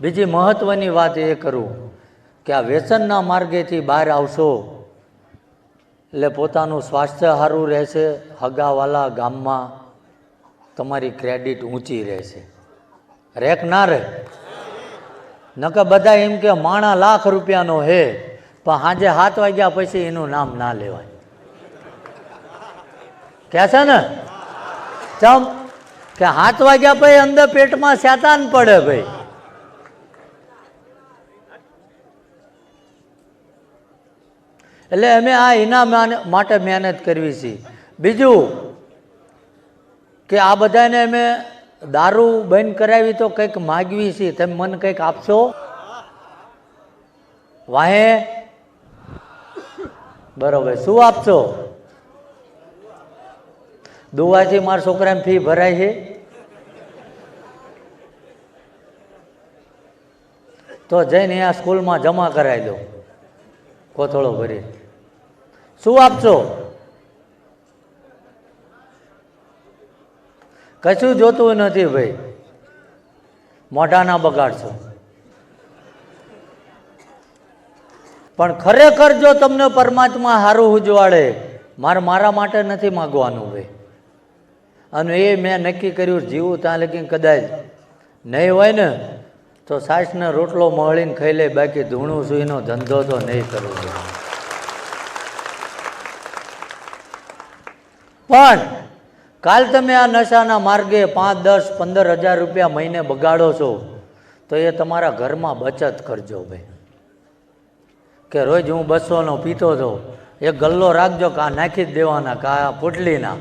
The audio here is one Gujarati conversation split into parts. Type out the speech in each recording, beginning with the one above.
બીજી મહત્વની વાત એ કરું કે આ વ્યસનના માર્ગેથી બહાર આવશો એટલે પોતાનું સ્વાસ્થ્ય સારું રહેશે, હગાવાલા ગામમાં તમારી ક્રેડિટ ઊંચી રહેશે. રેક ના રહે. નકર બધા એમ કે માણા લાખ રૂપિયાનો હે, પણ સાંજે સાત વાગ્યા પછી એનું નામ ના લેવાય. કે છે ને? ચમ, કે સાત વાગ્યા પછી અંદર પેટમાં શેતાન પડે ભાઈ. એટલે અમે આ એના માટે મહેનત કરવી છે. બીજું કે આ બધાને અમે દારૂ બંધ કરાવી તો કંઈક માગવી છે. તમે મને કંઈક આપશો? વાહે? બરોબર. શું આપશો? દુવાથી મારા છોકરાની ફી ભરાય છે? તો જઈને અહીંયા સ્કૂલમાં જમા કરાવી દો. કોથળો ભરી શું આપશો? કશું જોતું નથી ભાઈ. મોઢાના બગાડશો પણ ખરેખર જો તમને પરમાત્મા સારું ઉજવાડે, મારે મારા માટે નથી માગવાનું ભાઈ. અને એ મેં નક્કી કર્યું, જીવું ત્યાં લગી કદાચ નહીં હોય ને, તો સાસને રોટલો મળીને ખાઈ લે, બાકી ધૂણું સુઈનો ધંધો તો નહીં કરવો જોઈએ. પણ કાલ તમે આ નશાના માર્ગે પાંચ, દસ, પંદર હજાર રૂપિયા મહિને બગાડો છો, તો એ તમારા ઘરમાં બચત કરજો ભાઈ. કે રોજ હું બસોનો પીતો હતો એ ગલ્લો રાખજો કા નાખી જ દેવાના, કા પોટલીના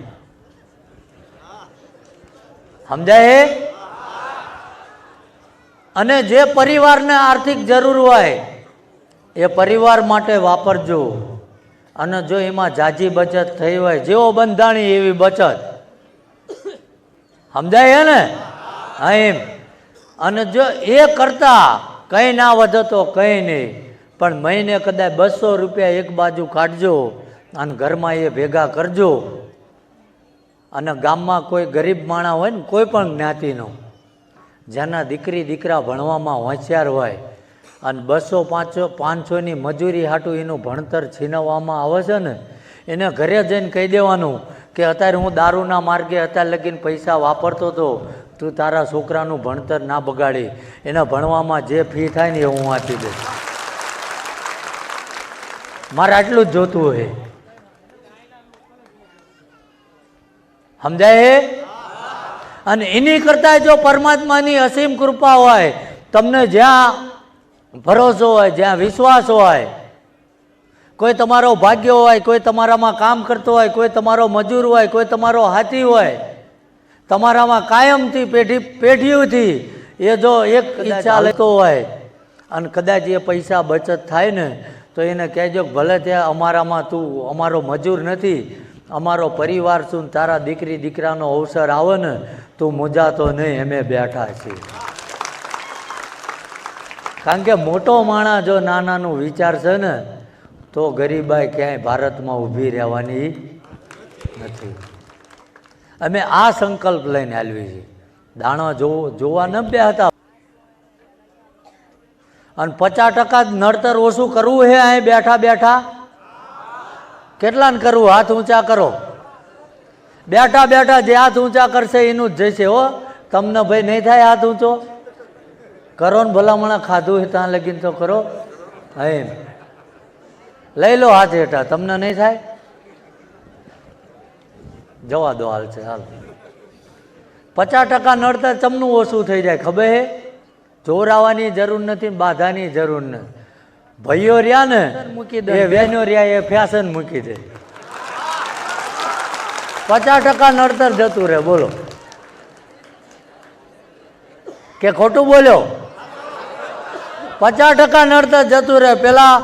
સમજાય હે? અને જે પરિવારને આર્થિક જરૂર હોય, એ પરિવાર માટે વાપરજો. અને જો એમાં જાજી બચત થઈ હોય, જેવો બંધાણી એવી બચત. સમજાય ને? એમ. અને જો એ કરતા કંઈ ના વધતો કંઈ નહીં. પણ મહિને કદાચ બસો રૂપિયા એક બાજુ કાઢજો અને ઘરમાં એ ભેગા કરજો. અને ગામમાં કોઈ ગરીબ માણા હોય ને, કોઈ પણ જ્ઞાતિનો, જેના દીકરી દીકરા ભણવામાં હોશિયાર હોય અને બસો પાંચસો પાંચસોની મજૂરી હાટું એનું ભણતર છીનવવામાં આવે છે ને, એને ઘરે જઈને કહી દેવાનું કે અત્યારે હું દારૂના માર્ગે અત્યારે લગીને પૈસા વાપરતો હતો તું તારા છોકરાનું ભણતર ના બગાડી. એને ભણવામાં જે ફી થાય ને એ હું વાંચી દઈશ. મારે આટલું જ જોતું હોય. સમજાય? અને એની કરતા જો પરમાત્માની અસીમ કૃપા હોય, તમને જ્યાં ભરોસો હોય જ્યાં વિશ્વાસ હોય કોઈ તમારો ભાગ્ય હોય કોઈ તમારામાં કામ કરતો હોય કોઈ તમારો મજૂર હોય કોઈ તમારો હાથી હોય તમારામાં કાયમથી પેઢી પેઢીઓથી એ જો એક ઈચ્છા લેતો હોય અને કદાચ એ પૈસા બચત થાય ને તો એને કહેજો ભલે ત્યાં અમારામાં તું અમારો મજૂર નથી અમારો પરિવાર શું તારા દીકરી દીકરાનો અવસર આવે ને તું મૂંઝાતો નહીં અમે બેઠા છીએ. કારણ કે મોટો માણસ જો નાનાનું વિચારશે ને, તો ગરીબાઈ ક્યાંય ભારતમાં ઊભી રહેવાની નથી. અમે આ સંકલ્પ લઈને હાલવી છીએ દાણો જોવો જોવા ન બે હતા. અને પચાસ ટકા નડતર ઓછું કરવું હે અહીં બેઠા બેઠા? કેટલાને કરવું? હાથ ઊંચા કરો. બેઠા બેઠા જે હાથ ઊંચા કરશે એનું જ જશે હો. તમને ભાઈ નહીં થાય હાથ ઊંચો? કરો ને ભલામણા ખાધું હોય ત્યાં લગીને તો કરો. હા એમ. લઈ લો હાથ હેઠા તમને નહીં થાય? જવા દો હાલ છે હાલ. પચાસ ટકા નડતર તમનું ઓછું થઈ જાય ખબર હે? જોરાવાની જરૂર નથી બાધાની જરૂર નથી. ભાઈઓ રહ્યા ને મૂકી દે. એ બહેનો રહ્યા એ ફેશન મૂકી દે. પચાસ ટકા નડતર જતું રહે બોલો. કે ખોટું બોલ્યો? પચાસ ટકા નડતર જતું રહે. પેલા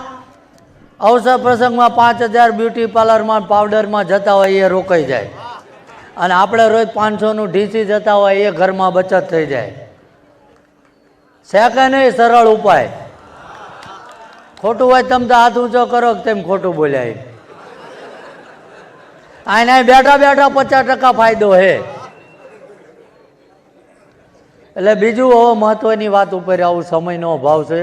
અવસર પ્રસંગમાં પાંચ હજાર બ્યુટી પાર્લરમાં, પાવડરમાં જતા હોય એ રોકાઈ જાય. અને આપણે રોજ પાંચસોનું ઢીસી જતા હોય એ ઘરમાં બચત થઈ જાય. છે એ સરળ ઉપાય. ખોટું હોય તમે તો હાથ ઊંચો કરો તેમ ખોટું બોલ્યા. આને બેઠા બેઠા પચાસ ટકા ફાયદો હે. એટલે બીજું હવે મહત્વની વાત ઉપર આવું સમયનો અભાવ છે.